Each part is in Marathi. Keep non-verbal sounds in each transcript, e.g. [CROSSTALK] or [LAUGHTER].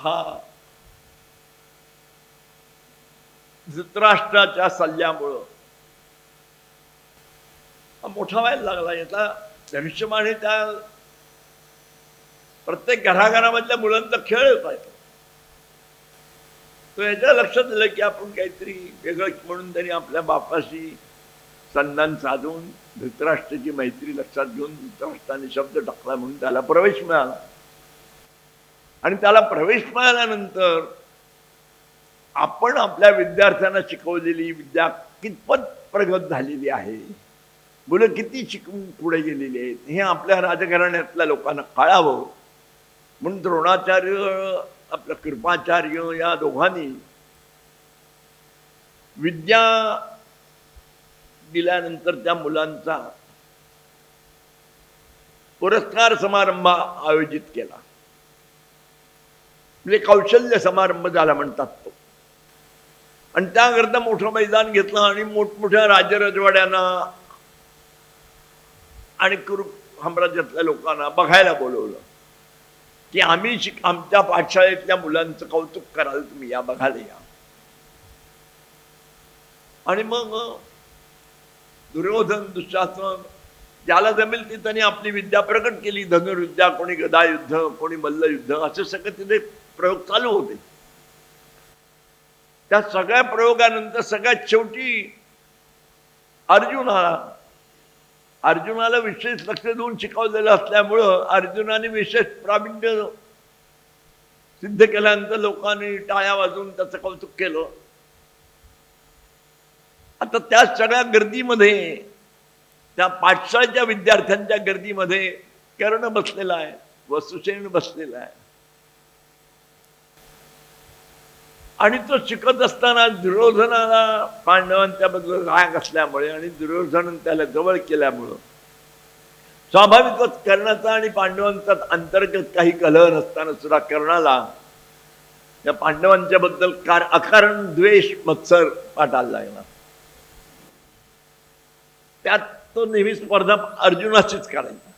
हा. धृतराष्ट्राच्या सल्ल्यामुळं. हा मोठा व्हायला लागला. याचा धनुष्यमाने त्या प्रत्येक घराघरामधल्या मुलांचा खेळ होता. येतो तो याच्या लक्षात दिलं की आपण काहीतरी वेगळं म्हणून त्यांनी आपल्या बापाशी संधान साधून धृतराष्ट्राची मैत्री लक्षात घेऊन धृतराष्ट्राने शब्द टाकला म्हणून त्याला प्रवेश मिळाला. आणि त्याला प्रवेश मिळाल्यानंतर आपण आपल्या विद्यार्थ्यांना शिकवलेली विद्या कितपत प्रगत झालेली आहे? मुलं किती शिकून पुढे गेलेली आहेत? हे आपल्या राजघराण्यातल्या लोकांना कळावं. म्हणून द्रोणाचार्य आपलं कृपाचार्य या दोघांनी विद्या दिल्यानंतर त्या मुलांचा पुरस्कार समारंभ आयोजित केला. म्हणजे कौशल्य समारंभ झाला म्हणतात तो. आणि त्याकरता मोठं मैदान घेतलं आणि मोठमोठ्या राजरजवाड्यांना आणि कुरु साम्राज्यातल्या लोकांना बघायला बोलवलं. की आम्ही शिक आमच्या पाठशाळेतल्या मुलांचं कौतुक कराल तुम्ही या बघायला या. आणि मग दुर्योधन दुःशासन ज्याला जमेल ते त्यांनी आपली विद्या प्रकट केली. धनुर्विद्या कोणी गदायुद्ध कोणी मल्लयुद्ध असं सगळं तिथे प्रयोग चालू होते. त्या सगळ्या प्रयोगानंतर सगळ्यात शेवटी अर्जुनाला अर्जुनाला विशेष लक्ष देऊन शिकवलेलं असल्यामुळं अर्जुनाने विशेष प्रावीण्य सिद्ध केल्यानंतर लोकांनी टाळ्या वाजवून त्याचं कौतुक केलं. आता त्या सगळ्या गर्दीमध्ये त्या पाठशाळेच्या विद्यार्थ्यांच्या गर्दीमध्ये कर्ण बसलेला आहे वसुसेन बसलेला आहे. आणि तो शिकत असताना दुर्योधनाला पांडवांच्याबद्दल राग असल्यामुळे आणि दुर्योधन त्याला जवळ केल्यामुळं स्वाभाविकच कर्णाचा आणि पांडवांचा अंतर्गत काही कलह नसताना सुद्धा कर्णाला या पांडवांच्या बद्दल कार अकारण द्वेष मत्सर पाठायला लागला. त्यात तो नेहमी स्पर्धा अर्जुनाशीच करायचा.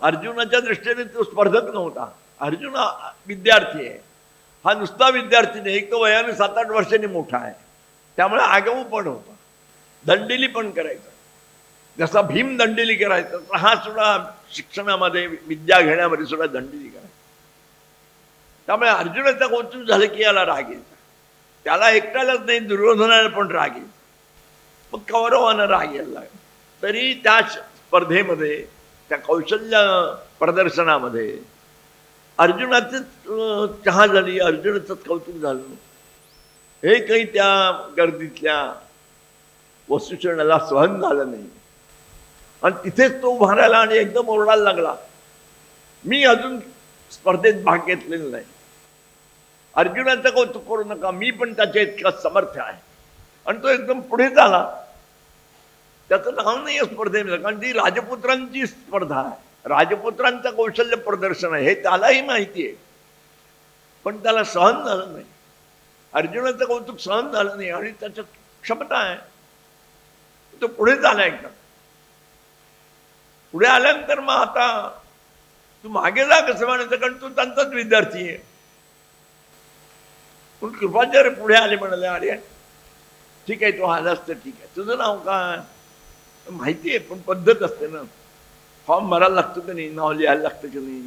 अर्जुनाच्या दृष्टीने तो स्पर्धक नव्हता. अर्जुन विद्यार्थी आहे. हा नुसता विद्यार्थी नाही एक तो वयाने सात आठ वर्षांनी मोठा आहे. त्यामुळे आगाऊ पण होता. दंडिली पण करायचा. जसा भीम दंडिली करायचा हा सुद्धा शिक्षणामध्ये विद्या घेण्यामध्ये सुद्धा दंडिली करायचा. त्यामुळे अर्जुनाचा कौतुक झालं की याला राग यायचा. त्याला एकट्यालाच नाही दुर्योधनाला पण राग यायचा. मग कौरवानं राग यायला लागला. तरी त्या स्पर्धेमध्ये त्या कौशल्य प्रदर्शनामध्ये अर्जुनाचीच चहा झाली अर्जुनाचंच कौतुक झालं. हे काही त्या गर्दीतल्या वस्तुचरणाला सहन झालं नाही. आणि तिथेच तो उभा राहिला आणि एकदम ओरडायला लागला. मी अजून स्पर्धेत भाग घेतलेला नाही. अर्जुनाचं कौतुक करू नका मी पण त्याच्या इतका समर्थ आहे. आणि तो एकदम पुढे झाला. त्याचं नाव नाही आहे स्पर्धेमध्ये कारण ती राजपुत्रांची स्पर्धा आहे. राजपुत्रांचं कौशल्य प्रदर्शन आहे हे त्यालाही माहिती आहे. पण त्याला सहन झालं नाही. अर्जुनाचं कौतुक सहन झालं नाही आणि त्याच्यात क्षमता आहे. तो पुढे झाला एकदम. पुढे आल्यानंतर मग आता तू मागे जा कसं म्हणायचं? कारण तू त्यांचाच विद्यार्थी आहे. पण कृपाचार्य पुढे आले म्हणाले अरे ठीक आहे तो आलास तर ठीक आहे. तुझं नाव काय? माहिती आहे पण पद्धत असते ना. फॉर्म भरायला लागतो की नाही नाव लिहायला लागतं की नाही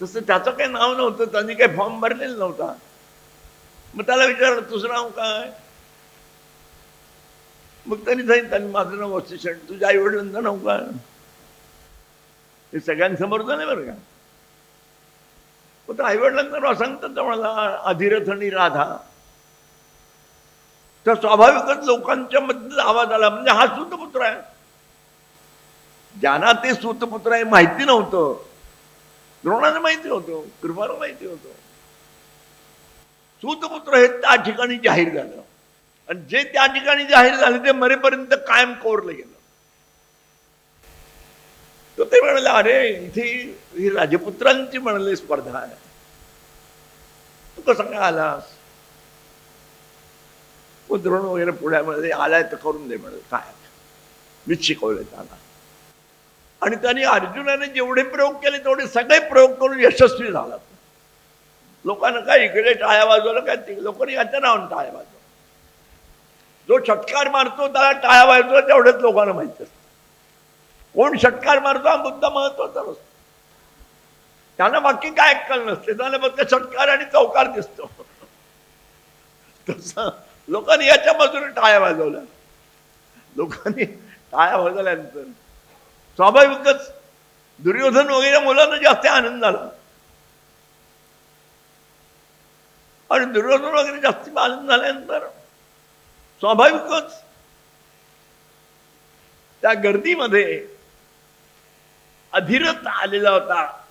तसं त्याचं काही नाव नव्हतं त्यांनी काही फॉर्म भरलेला नव्हता मग त्याला विचारलं तुझं नाव काय मग त्यांनी सांगितलं त्यांनी माझं नाव वसिष्ठ तुझ्या आई वडिलांचं नाव काय हे सगळ्यांसमोर झालं बरं का मग आई वडिलांचं नाव सांगतात मला अधिरथ आणि राधा तर स्वाभाविकच लोकांच्या मधला आवाज आला म्हणजे हा सुद्धा पुत्र आहे ज्यांना ते सूतपुत्र आहे माहिती नव्हतं द्रोणाला माहिती होतं कृपाला माहिती होतं सुतपुत्र हे त्या ठिकाणी जाहीर झालं. आणि जे त्या ठिकाणी जाहीर झाले ते मरेपर्यंत कायम कोरलं गेलं. तर ते म्हणाले अरे इथे ही राजपुत्रांची म्हणाले स्पर्धा आहे. तू कसं काय आलास? द्रोण वगैरे पुण्यामध्ये आलाय तर करून दे म्हणाल. काय? मीच शिकवलंय त्याला. आणि त्यांनी अर्जुनाने जेवढे प्रयोग केले तेवढे सगळे प्रयोग करून यशस्वी झाला. लोकांना काय इकडे टाळ्या वाजवलं काय लोकांनी याच्या नावाने टाळ्या वाजवलं जो षटकार मारतो त्याला टाळ्या वाजवलं तेवढेच लोकांना माहिती असतं. कोण षटकार मारतो हा मुद्दा महत्त्वाचा नसतो. त्यांना बाकी काय अक्कल नसते. त्याला फक्त षटकार आणि चौकार दिसतो. तसं लोकांनी याच्या बाजूने टाळ्या वाजवल्या. लोकांनी टाळ्या वाजवल्यानंतर स्वाभाविकच दुर्योधन वगैरे मुलांना जास्त आनंद झाला. आणि दुर्योधन वगैरे जास्त आनंद झाल्यानंतर स्वाभाविकच त्या गर्दीमध्ये अधिरथ आलेला होता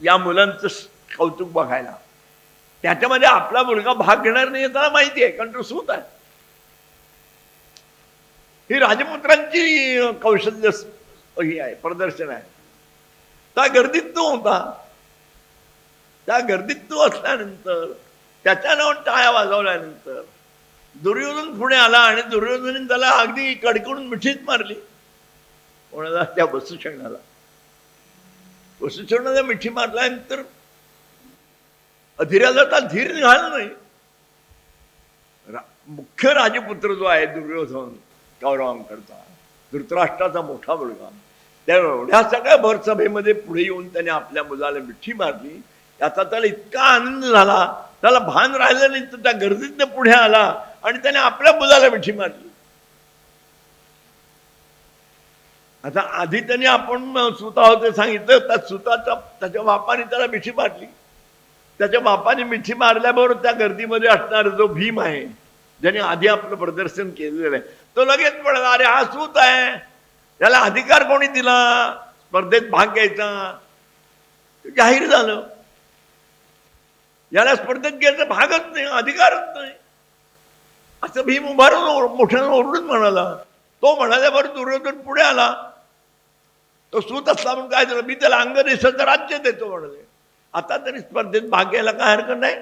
या मुलांचं कौतुक बघायला. त्याच्यामध्ये आपला मुलगा भाग घेणार नाही त्याला माहिती आहे कारण तो सूत आहे. ही राजपुत्रांची कौशल्य ही आहे प्रदर्शन आहे. त्या गर्दीत तो होता. त्या गर्दीत तो असल्यानंतर त्याच्या नावान टाळ्या वाजवल्यानंतर दुर्योधन पुणे आला आणि दुर्योधन त्याला अगदी कडकडून मिठीच मारली. कोणाला त्या वसुषणाला वसुषणाला मिठी मारल्यानंतर अधीराला तर धीर निघाला नाही. रा- मुख्य राजपुत्र जो आहे दुर्योधन कौरवांकरता धृतराष्ट्राचा मोठा मुलगा. त्या एवढ्या सगळ्या भरसभेमध्ये पुढे येऊन त्याने आपल्या मुलाला मिठी मारली. याचा त्याला इतका आनंद झाला. त्याला भान राहिलं नाही तर त्या गर्दीतनं पुढे आला आणि त्याने आपल्या मुलाला मिठी मारली. आता आधी त्याने आपण सुता होते सांगितलं त्या सुताचा त्याच्या बापाने त्याला मिठी मारली. त्याच्या बापाने मिठी मारल्याबरोबर त्या गर्दीमध्ये असणारा जो भीम आहे ज्याने आधी आपलं प्रदर्शन केलेलं आहे तो लगेच पडला अरे हा सूत आहे. याला अधिकार कोणी दिला? स्पर्धेत भाग घ्यायचा. जाहीर झालं. याला स्पर्धेत घ्यायचा भागच नाही अधिकारच नाही. असं भीम उभारून मोठ्यानं ओरडून म्हणाला. तो म्हणाल्यावर दुर्योधन पुढे आला. तो सूत असला म्हणून काय झालं? मी त्याला अंगदेशाचं राज्य देतो म्हणाले. आता तरी स्पर्धेत भाग घ्यायला काय हरकत नाही?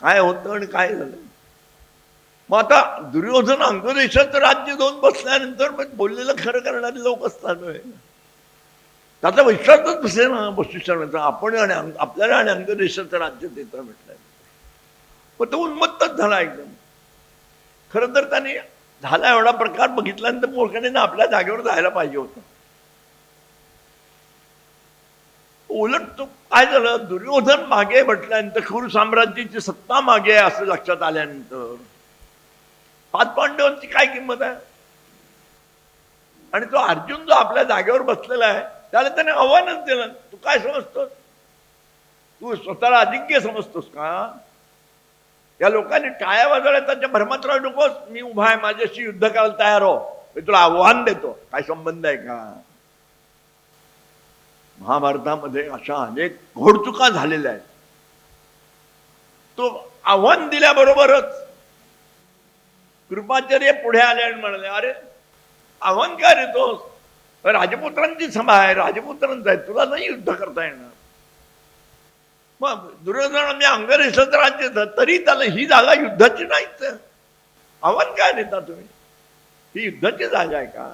काय होतं आणि काय झालं? मग आता दुर्योधन अंगदेशाचं राज्य दोन बसल्यानंतर मग बोललेलं खरं करणारे लोक असतात होय. त्याचा विश्वासच बसे ना वशिष्ठांचा आपण आणि आपल्याला आणि अंगदेशाचं राज्य देतं म्हटलंय. मग तो उन्मत्तच झाला एकदम. खरं तर त्याने झाला एवढा प्रकार बघितल्यानंतर मूर्खाने आपल्या जागेवर जायला पाहिजे होतं. उलट तो काय झालं? दुर्योधन मागे म्हटल्यानंतर खुर साम्राज्याची सत्ता मागे असं लक्षात आल्यानंतर. पाच पांडवांची काय किंमत आहे? आणि तो अर्जुन जो आपल्या जागेवर बसलेला आहे त्याला त्याने आव्हानच दिलं. तू काय समजतोस? तू स्वतःला अजिंक्य समजतोस का? या लोकांनी टाळ्या वाजवल्या त्यांच्या भ्रमात राहू नकोस. मी उभा आहे माझ्याशी युद्ध करायला तयार हो. मी तुला आव्हान देतो. काय संबंध आहे का? महाभारतामध्ये अशा अनेक घोडचुका झालेल्या आहेत. तो आव्हान दिल्याबरोबरच कृपाचार्य पुढे आले आणि म्हणाले अरे आव्हान काय राजपुत्रांची सभा आहे राजपुत्रांचा आहे तुला नाही युद्ध करता येणार. मग दुर्योधन म्हणजे मी अंगरेशाचं राज्य तरी त्याला ही जागा युद्धाची नाहीच आव्हान काय देता तुम्ही. ही युद्धाची जागा आहे का?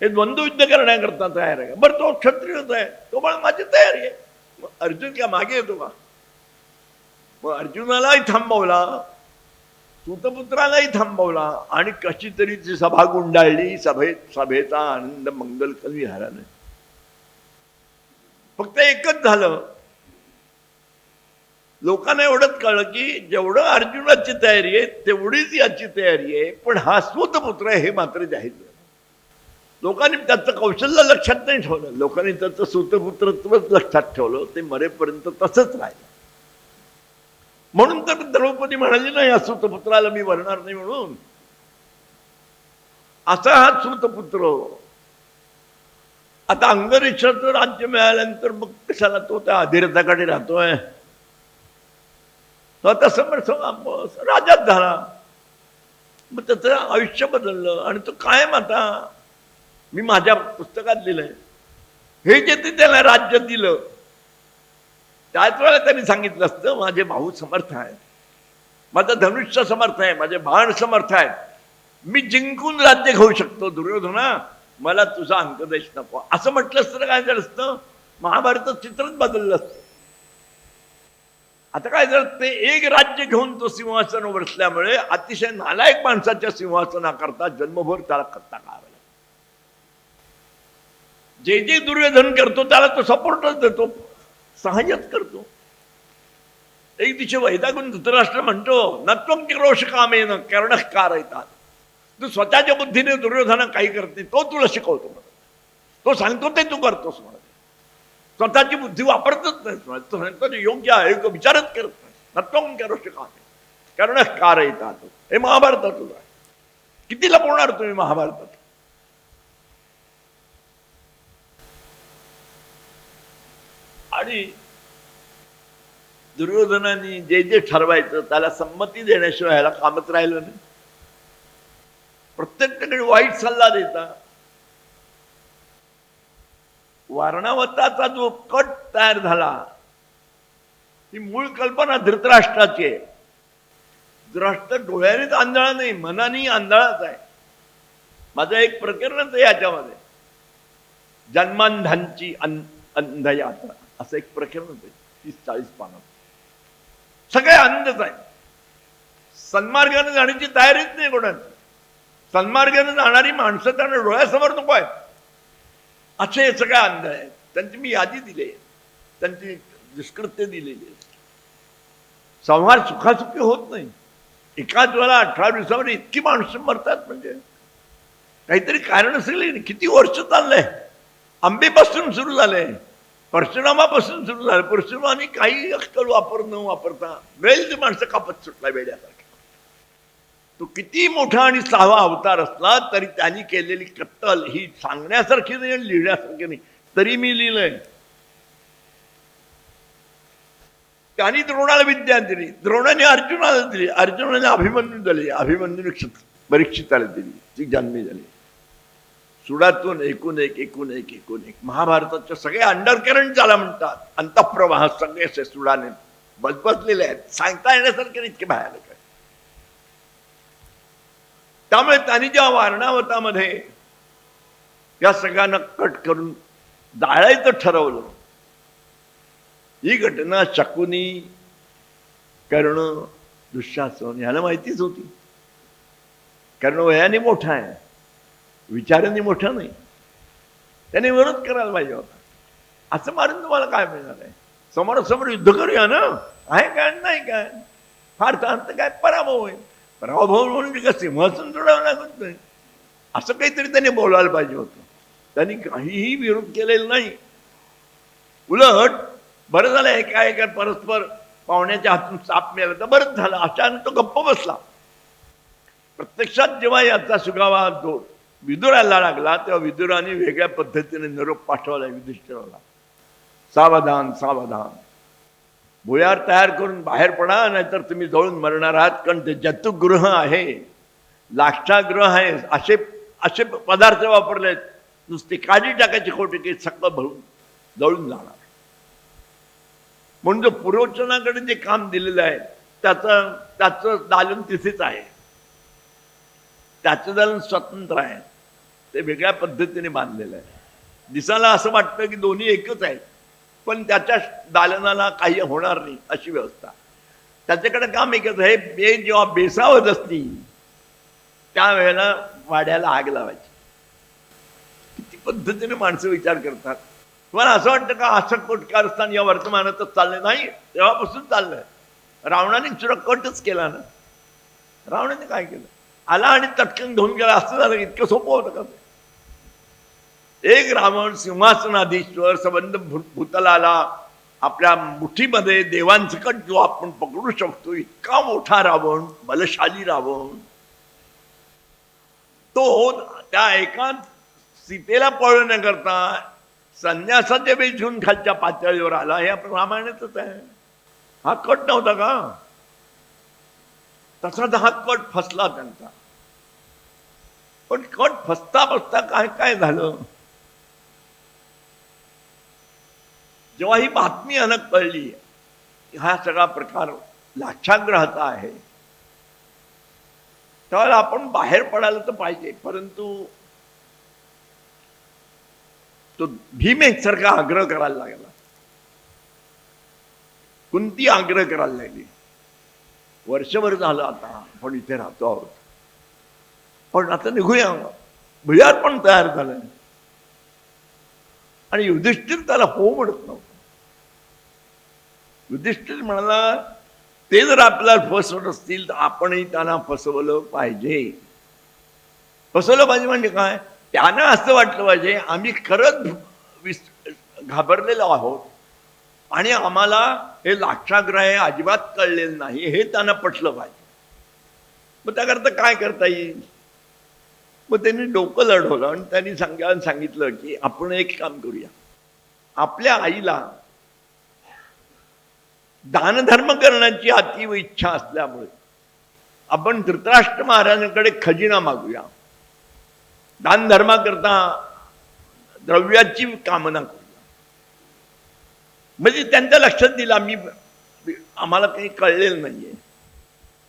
हे द्वंद्व युद्ध करण्याकरता तयार आहे का? बरं तो क्षत्रियच आहे तो पण माझी तयारी आहे. मग अर्जुन का मागे येतो का? मग अर्जुनालाही थांबवला. सुतपुत्रालाही थांबवला. आणि कशी तरी ती सभा गुंडाळली. सभेत सभेचा आनंद मंगल कवी हराला फक्त एकच झालं. लोकांना एवढंच कळलं की जेवढं अर्जुनाची तयारी आहे तेवढीच याची तयारी आहे. पण हा सुतपुत्र आहे हे मात्र जाहीर झालं. लोकांनी त्याचं कौशल्य लक्षात नाही ठेवलं. लोकांनी त्याचं सूतपुत्रत्वच लक्षात ठेवलं. ते मरेपर्यंत तसंच राहिलं. म्हणून तर द्रौपदी म्हणाली नाही या मी वरणार नाही म्हणून. असा हा सुतपुत्र. आता अंगरिक्षाचं राज्य मिळाल्यानंतर मग कशाला तो त्या अधीरथाकडे राहतोय? तो आता समर्थ राजाच झाला. मग त्याचं आयुष्य बदललं आणि तो कायम आता मी माझ्या पुस्तकात लिहिलंय. हे जे ते त्याला राज्य दिलं त्याच वेळेला त्यांनी सांगितलं असतं माझे भाऊ समर्थ आहेत. माझं धनुष्य समर्थ आहे माझे बाण समर्थ आहेत. मी जिंकून राज्य घेऊ शकतो दुर्योधना मला तुझा अंकदेश नको. असं म्हटलं असतं तर काय झालं असतं? महाभारत चित्रच बदललं असतं. आता काय झालं? ते एक राज्य घेऊन तो सिंहासन बसल्यामुळे अतिशय नालायक माणसाच्या सिंहासनाकरता जन्मभर त्याला करता का जे जे दुर्योधन करतो त्याला तो सपोर्टच देतो. सहाय्यच करतो. एक दिवशी वैदागून धृतराष्ट्र म्हणतो नत्वं किरोश कामेन कर्ण कार येतात तू स्वतःच्या बुद्धीने दुर्योधना काही करते तो तुला शिकवतो म्हणत तो सांगतो ते तू करतोस म्हणत स्वतःची बुद्धी वापरतच नाही म्हणत. तो सांगतो योग्य आहे विचारच करत नाही. नत्वं किरोश कामे कर्ण कार येतात हे महाभारतातून आहे. किती लपवणार तुम्ही महाभारतात? आणि दुर्योधनाने जे जे ठरवायचं त्याला संमती देण्याशिवाय ह्याला कामच राहिलं नाही. प्रत्येकाकडे वाईट सल्ला देता. वारणावताचा जो कट तयार झाला ही मूळ कल्पना धृतराष्ट्राची आहे. द्राष्ट्र डोळ्यानेच आंधळा नाही मनानेही आंधळाच आहे. माझं एक प्रकरणच आहे याच्यामध्ये. जन्मांधांची अन अंधयात्रा. असं एक प्रकरण आहे तीस चाळीस पानात सगळे आनंदच आहे सन्मार्गाने जाण्याची तयारीच नाही कोणाची. सन्मार्गाने जाणारी माणसं त्यांना डोळ्यासमोर नको आहेत. असे हे सगळे आनंद आहेत. त्यांची मी यादी दिली आहे. त्यांची दुष्कृत्य दिलेली आहे संहार सुखासुखी होत नाही. एकाच वेळा अठरा दिवसावर इतकी माणसं मरतात म्हणजे. काहीतरी कारण असेल किती वर्ष चाललंय? आंबेपासून सुरू झालंय. परशुरामापासून सुरू झालं. परशुरामाने काही अक्कल वापर न वापरता वेल ते माणसं कापत सुटला वेड्यासारखा. तो किती मोठा आणि सहावा अवतार असला तरी त्यांनी केलेली कत्तल ही सांगण्यासारखी नाही आणि लिहिण्यासारखी नाही. तरी मी लिहिलंय. त्यांनी द्रोणाला विद्या दिली. द्रोणाने अर्जुनाला दिली. अर्जुनाने अभिमन्यू दिले. अभिमन्यू परीक्षिताला दिली. ती जन्मी झाली. सुडातून एकूण एक एकूण एक एकूण एक महाभारताचे सगळे अंडरकरंट झाला म्हणतात अंतप्रवाह सगळे असे सुडाने बजबजलेले आहेत. सांगता येण्यासारखे इतके भयानक आहे त्यामुळे त्यांनी जेव्हा वारणावतामध्ये या सगळ्यांना कट करून जाळायचं ठरवलं ही घटना शकुनी कर्ण दुःशासन ह्याला माहितीच होती. कर्ण वयाने मोठा आहे. विचाराने मोठा नाही. त्याने विरोध करायला पाहिजे होता. असं मारून तुम्हाला काय मिळणार आहे? समोरासमोर युद्ध करूया ना? आहे काय नाही काय? फार अर्थ काय? पराभव आहे पराभव म्हणून का सिंहासन जोडावं लागत नाही. असं काहीतरी त्याने बोलायला पाहिजे होतं. त्यांनी काहीही विरोध केलेला नाही. उलट बरं झालं एका एका परस्पर पाहुण्याच्या हातून साप मिळाला तर बरंच झालं. अचानक तो गप्प बसला. प्रत्यक्षात जेव्हा याचा सुगावा जो विदुराला लागला तेव्हा विदुराने वेगळ्या पद्धतीने निरोप पाठवला युधिष्ठिराला. सावधान सावधान. भुयार तयार करून बाहेर पडा नाहीतर तुम्ही जळून मरणार आहात कारण ते जतुगृह आहे. लाक्षागृह आहे. असे असे पदार्थ वापरलेत. नुसते काळजी टाकायची खोटी की सगळं भरून जळून जाणार. म्हणून जो पुरोचनाकडे जे काम दिलेलं आहे त्याचं त्याचं दालन तिथेच आहे. त्याचं दालन स्वतंत्र आहे. ते वेगळ्या पद्धतीने बांधलेलं आहे. दिसायला असं वाटतं की दोन्ही एकच आहेत. पण त्याच्या दालनाला काही होणार नाही अशी व्यवस्था. त्याच्याकडे काम एकच आहे हे जेव्हा बेसावत असती त्यावेळेला वाड्याला आग लावायची. किती पद्धतीने माणसं विचार करतात. तुम्हाला असं वाटतं का असं कोटकारस्थान या वर्तमानातच चाललं नाही तेव्हापासून चाललंय. रावणाने सुद्धा कटच केला ना. रावणाने काय केलं? आला आणि तटकन घेऊन गेला. असं झालं इतकं सोपं होतं का एक रावण सिंहासनाधीश्वर संबंध भूतलाला आपल्या मुठीमध्ये देवांसकट जो आपण पकडू शकतो इतका मोठा रावण बलशाली रावण तो त्या एका सीतेला पळवण्याकरता संन्यासाचे वेळ खालच्या पातळीवर आला हे आपण रामायणातच आहे. हा कट नव्हता का? तसाच हा कट फसला त्यांचा. पण कट फसता फसता काय काय झालं? जेव्हा ही बातमी अनक कळली हा सगळा प्रकार लाक्षाग्रहाचा आहे. त्यावेळेला आपण बाहेर पडायला तर पाहिजे परंतु तो भीम एकसारखा आग्रह करायला लागला. कुंती आग्रह करायला लागली? वर्षभर झालं आता आपण इथे राहतो आहोत. पण आता निघूया. भुयार पण तयार झालं आणि युधिष्ठिर त्याला हो म्हणत नव्हतं. युधिष्ठिर म्हणाला ते जर आपल्याला फसवत असतील तर आपणही त्यांना फसवलं पाहिजे. फसवलं पाहिजे म्हणजे काय? त्यांना असं वाटलं पाहिजे आम्ही खरंच विस घाबरलेलो आहोत आणि आम्हाला हे लाक्षाग्रह अजिबात कळलेलं नाही हे त्यांना पटलं पाहिजे. मग त्याकरता काय करता येईल? मग त्यांनी डोकं लढवलं आणि त्यांनी सांगायला सांगितलं की आपण एक काम करूया. आपल्या आईला दानधर्म करण्याची अतीव इच्छा असल्यामुळे आपण धृतराष्ट्र महाराजांकडे खजिना मागूया. दानधर्माकरता द्रव्याची कामना करूया. म्हणजे त्यांच्या लक्षात दिलं आम्ही आम्हाला काही कळलेलं नाहीये.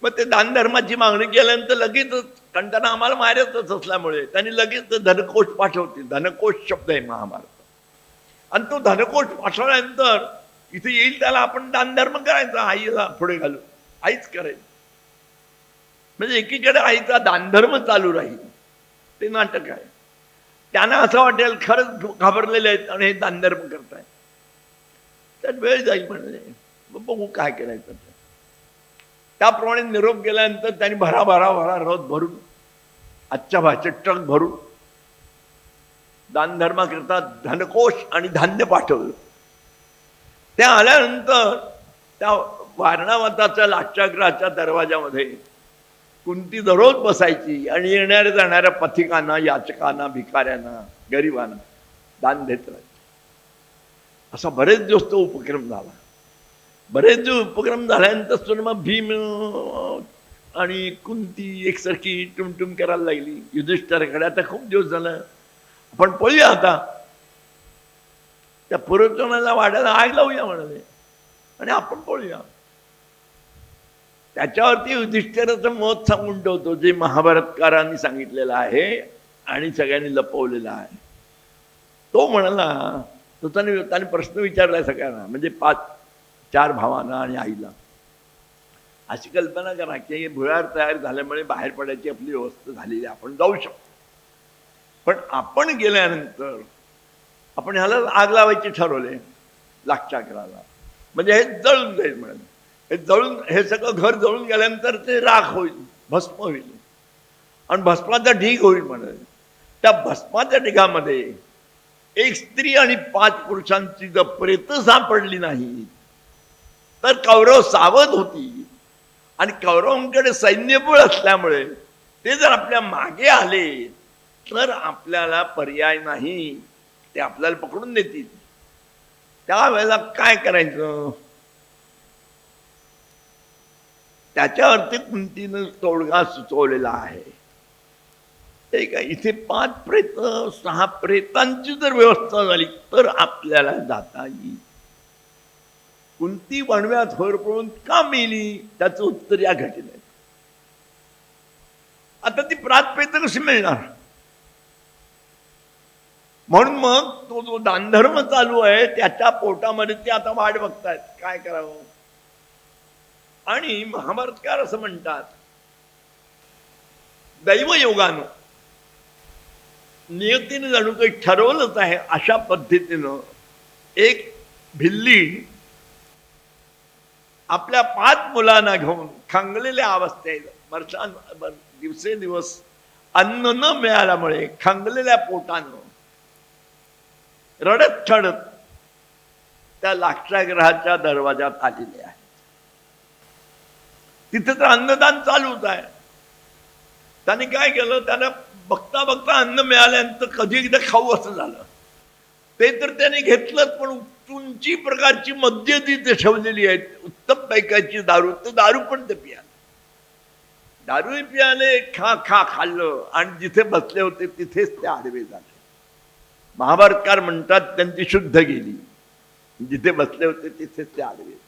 मग ते दानधर्माची मागणी केल्यानंतर लगेचच कारण त्यांना आम्हाला मारतच असल्यामुळे त्यांनी लगेच धनकोश पाठवतील. धनकोश शब्द आहे महाभारत. आणि तो धनकोश पाठवल्यानंतर इथे येईल त्याला आपण दानधर्म करायचा आईला पुढे घालू आईच करेल. म्हणजे एकीकडे आईचा दानधर्म चालू राहील. ते नाटक आहे. त्यांना असं वाटेल खरंच घाबरलेले आहेत आणि हे दानधर्म करताय त्यात वेळ जाईल म्हणजे मग बघू काय करायचं त्याप्रमाणे निरोप गेल्यानंतर त्यांनी भरा भरा भरा रथ भरून आजच्या भाषेत ट्रक भरून दानधर्माकरता धनकोश आणि धान्य पाठवलं. त्या आल्यानंतर त्या वारणावताच्या लाक्षाग्रहाच्या दरवाजामध्ये कुंती दररोज बसायची आणि येणाऱ्या जाणाऱ्या पथिकांना याचकांना भिकाऱ्यांना गरिबांना दान देत राहायची. असा बरेच दिवस तो उपक्रम झाला. बरेच दिवस उपक्रम झाल्यानंतर सुद्धा मग भीम आणि कुंती एकसारखी टुमटुम करायला लागली. युधिष्ठराकडे आता खूप दिवस झालं. आपण पळूया आता. त्या पुरोचनाला वाड्याला आग लावूया म्हणाले. आणि आपण पळूया. त्याच्यावरती युधिष्ठिराचं मत सांगून ठेवतो जे महाभारतकारांनी सांगितलेलं आहे आणि सगळ्यांनी लपवलेला आहे. तो म्हणाला तो त्याने त्याने प्रश्न विचारलाय सगळ्यांना म्हणजे पाच चार भावांना आणि आईला. अशी कल्पना करा की हे भुयार तयार झाल्यामुळे बाहेर पडायची आपली व्यवस्था झालेली आहे. आपण जाऊ शकतो. पण आपण गेल्यानंतर आपण ह्याला आग लावायची ठरवले लागच्या घराला म्हणजे हे जळून जाईल म्हणून. हे जळून हे सगळं घर जळून गेल्यानंतर ते राख होईल भस्म होईल. आणि भस्माचा ढीग होईल म्हणून. त्या भस्माच्या ढिगामध्ये एक स्त्री आणि पाच पुरुषांची जर प्रेत सापडली नाही तर कौरव सावध होती. आणि कौरवांकडे सैन्यबळ असल्यामुळे ते जर आपल्या मागे आले तर आपल्याला पर्याय नाही. ते आपल्याला पकडून देतील. त्यावेळेला काय करायचं? त्याच्यावरती कुंतीनं तोडगा सुचवलेला आहे. ठीक आहे इथे पाच प्रेत सहा प्रेतांची जर व्यवस्था झाली तर आपल्याला जाता येईल. कुंती वणव्यात होर पडून का मेली? त्याचं उत्तर या घटनेत. आता ती प्रात प्रेत कशी मिळणार? म्हणून मग तो जो दानधर्म चालू आहे त्याच्या पोटामध्ये ते आता वाट बघतायत. काय करावं? आणि महाभारतकार असं म्हणतात दैवयोगानं नियतीने जणू काही ठरवलंच आहे अशा पद्धतीनं एक भिल्ली आपल्या पाच मुलांना घेऊन खांगलेल्या अवस्थेत वर्षां दिवसेदिवस अन्न न मिळाल्यामुळे खांगलेल्या पोटानं रडत चढत त्या लाक्षाग्रहाच्या दरवाजात आलेले आहे तिथे तर अन्नदान चालूच आहे. त्याने काय केलं? त्याला बघता बघता अन्न मिळाल्यानंतर कधी एकदा खाऊ असं झालं. ते तर त्याने घेतलंच पण उंची प्रकारची मद्य तिथे ठेवलेली आहेत. उत्तम पैकाची दारू. तर दारू पण ते पियाले. दारू पियाले खा खा खाल्लं. आणि जिथे बसले होते तिथेच ते आडवे झाले. महाभारतकार म्हणतात त्यांची शुद्ध गेली. जिथे बसले होते तिथेच ते आडवे.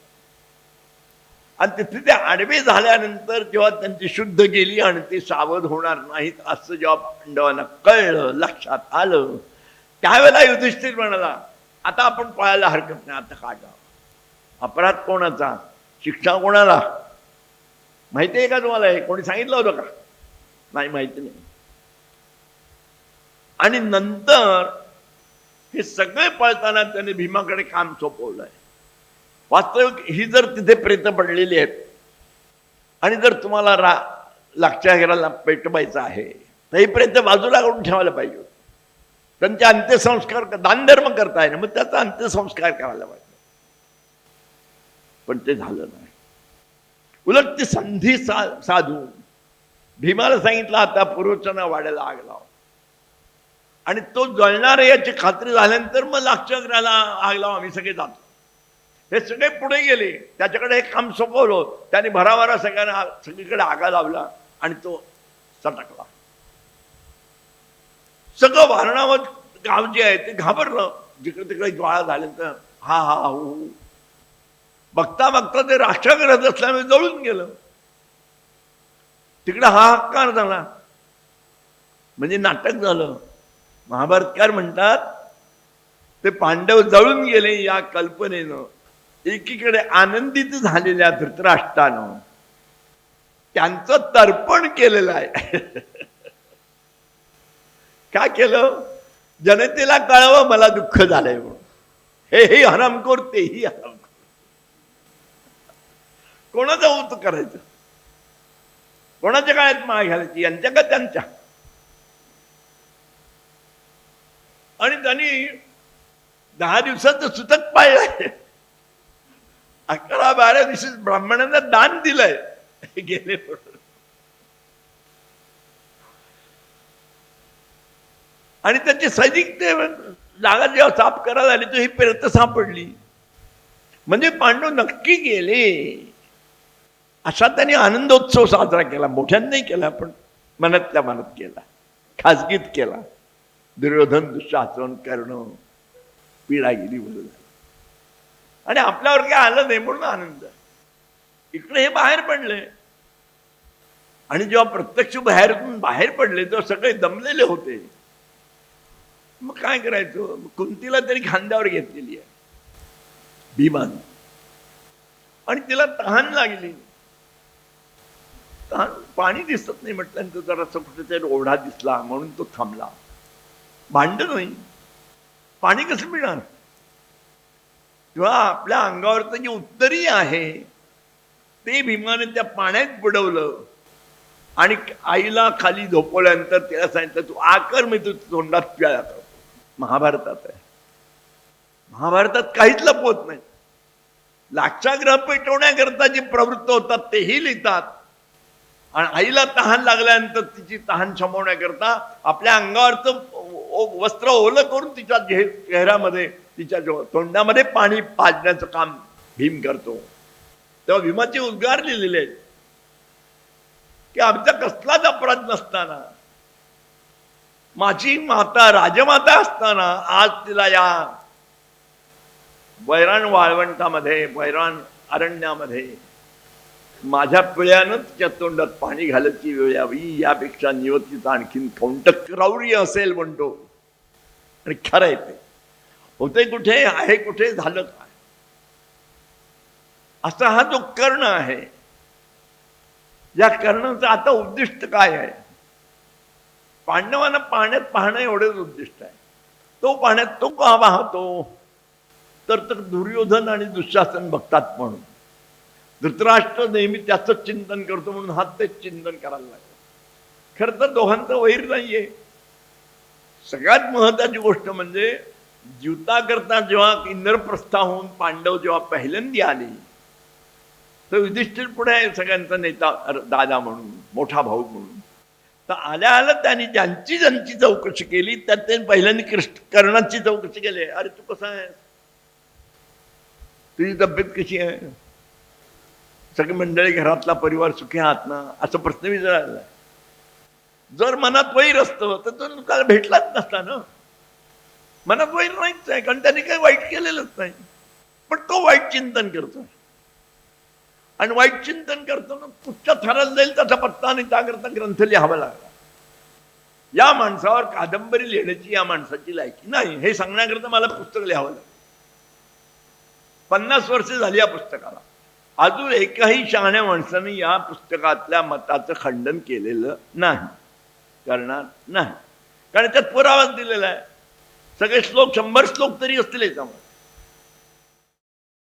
आणि तिथे ते आडवे झाल्यानंतर जेव्हा त्यांची शुद्ध गेली आणि ते सावध होणार नाहीत असं जेव्हा पांडवांना कळलं लक्षात आलं त्यावेळेला युधिष्ठिर म्हणाला आता आपण पळायला हरकत नाही आता काढा अपराध कोणाचा? शिक्षा कोणाला? माहिती आहे का तुम्हाला? हे कोणी सांगितलं होतं का? नाही माहिती नाही. आणि नंतर हे सगळे पळताना त्याने भीमाकडे काम सोपवलंय. वास्तविक ही जर तिथे प्रेत पडलेली आहेत आणि जर तुम्हाला रा लागच्या घराला पेटवायचं आहे तर ही प्रेत बाजूला करून ठेवायला पाहिजे. त्यांचे अंत्यसंस्कार दानधर्म करताय ना मग त्याचा अंत्यसंस्कार करायला पाहिजे. पण ते झालं नाही. उलट ती संधी सा साधून भीमाला सांगितलं आता पूर्वचना वाढायला आग लाव आणि तो जळणार आहे याची खात्री झाल्यानंतर मग लाक्षाग्राला आग लावून आम्ही सगळे जातो. हे सगळे पुढे गेले. त्याच्याकडे हे काम सोपवलं त्याने भराभरा सगळ्यांना सगळीकडे आगा लावला आणि तो सटकला. सगळं वारणावर गाव जे आहे ते घाबरलं. जिकडे तिकडे ज्वाळा झाल्यानंतर हा हा हो बघता बघता ते राष्ट्रग्रहत असल्यामुळे जळून गेलं. तिकडे हाहाकार झाला म्हणजे नाटक झालं. महाभारतकार म्हणतात ते पांडव जळून गेले या कल्पनेनं. एकीकडे आनंदित झालेल्या धृतराष्ट्रानं. त्यांचं तर्पण केलेलं आहे. [LAUGHS] काय केलं? जनतेला कळावं मला दुःख झालंय म्हणून. हे हे हरामखोर तेही हरामखोर. कोणाचं उत करायचं? कोणाच्या काळात माळ घालायची? यांच्या का त्यांच्या. आणि त्यांनी दहा दिवसाचं सुतक पाहिलंय. अकरा बारा दिवशी ब्राह्मणांना दान दिलंय. गेले आणि त्याची सैनिक ते जागा जेव्हा साफ करायला आली तर ही पेरत सापडली. म्हणजे पांडव नक्की गेले. असा त्यांनी आनंदोत्सव साजरा केला. मोठ्यांनाही केला पण मनातल्या मनात केला. खाजगीत केला. दुर्योधन दुःशासन करणं पिढा गेली बरं झालं आणि आपल्यावर काय आलं नाही म्हणून आनंद. इकडे हे बाहेर पडले. आणि जेव्हा प्रत्यक्ष बाहेरून बाहेर पडले तेव्हा सगळे दमलेले होते. मग काय करायचं? कुंतीला तरी खांद्यावर घेतलेली आहे. भीमान. आणि तिला तहान लागली. तहान पाणी दिसत नाही म्हटल्यानंतर जरासं कुठेतरी ओढा दिसला म्हणून तो थांबला. भांडण होईल पाणी कसं मिळणार? किंवा आपल्या अंगावरचं जे उत्तरी आहे ते भीमाने त्या पाण्यात बुडवलं. आणि आईला खाली झोपवल्यानंतर तिला सांगितलं तू आकर मी तू तोंडात पिळा महाभारतात आहे. महाभारतात काहीच लपवत नाही. लाक्षाग्रह पेटवण्याकरता जे प्रवृत्त होतात तेही लिहितात. आणि आईला तहान लागल्यानंतर तिची तहान शमवण्याकरता आपल्या अंगावरचं वस्त्र ओलं करून तिच्या चेहऱ्यामध्ये तिच्या तोंडामध्ये पाणी पाजण्याचं काम भीम करतो. तेव्हा भीमाचे उद्गार लिहिलेले आहेत की आमचा कसलाच अपराध नसताना माझी माता राजमाता असताना आज तिला या वैराण वाळवंटामध्ये वैराण अरण्यामध्ये माझ्या पिळ्यानं तिच्या तोंडात पाणी घालायची वेळ यावी यापेक्षा निवतीचा आणखीन कौंटक क्रौर्य असेल म्हणतो. आणि खरं आहे ते. होते कुठे आहे कुठे झालं काय? असा हा जो कर्ण आहे या कर्णाचं आता उद्दिष्ट काय आहे? पांडवांना पाण्यात पाहणं एवढंच उद्दिष्ट आहे. तो पाण्यात तो का वाहतो? तर तर दुर्योधन आणि दुःशासन बघतात म्हणून. धृतराष्ट्र नेहमी त्याचं चिंतन करतो म्हणून हा तेच चिंतन करायला लागतो खरं तर दोघांचं वैर नाहीये. सगळ्यात महत्वाची गोष्ट म्हणजे जीवताकरता जेव्हा इंद्रप्रस्थाहून पांडव जेव्हा पहिल्यांदी आले तर युधिष्ठिर पुढे सगळ्यांचा नेता दादा म्हणून मोठा भाऊ म्हणून. तर आल्या आल्या त्यांनी ज्यांची ज्यांची चौकशी केली त्यात त्यांनी पहिल्यांदा कृष्ण कर्णाची चौकशी केली. अरे तू कसा आहे तुझी तब्येत कशी आहे? सगळी मंडळी घरातला परिवार सुखी आहात ना? असा प्रश्न विचारायला जर मनात वैर असतं तर तो काल भेटलाच नसता ना. मनात वैर नाहीच आहे कारण त्याने काही वाईट केलेलंच नाही. पण तो वाईट चिंतन करतो आणि वाईट चिंतन करताना कुठच्या थराला जाईल त्याचा पत्ता आणि त्याकरता ग्रंथ लिहावा लागला. या माणसावर कादंबरी लिहिण्याची या माणसाची लायकी नाही. हे सांगण्याकरता मला पुस्तक लिहावं लागलं. पन्नास वर्ष झाली या पुस्तकाला. अजून एकाही शहाण्या माणसाने या पुस्तकातल्या मताचं खंडन केलेलं नाही. करणार नाही. कारण त्यात पुरावाच दिलेला आहे. सगळे श्लोक शंभर श्लोक तरी असतील याच्यामध्ये.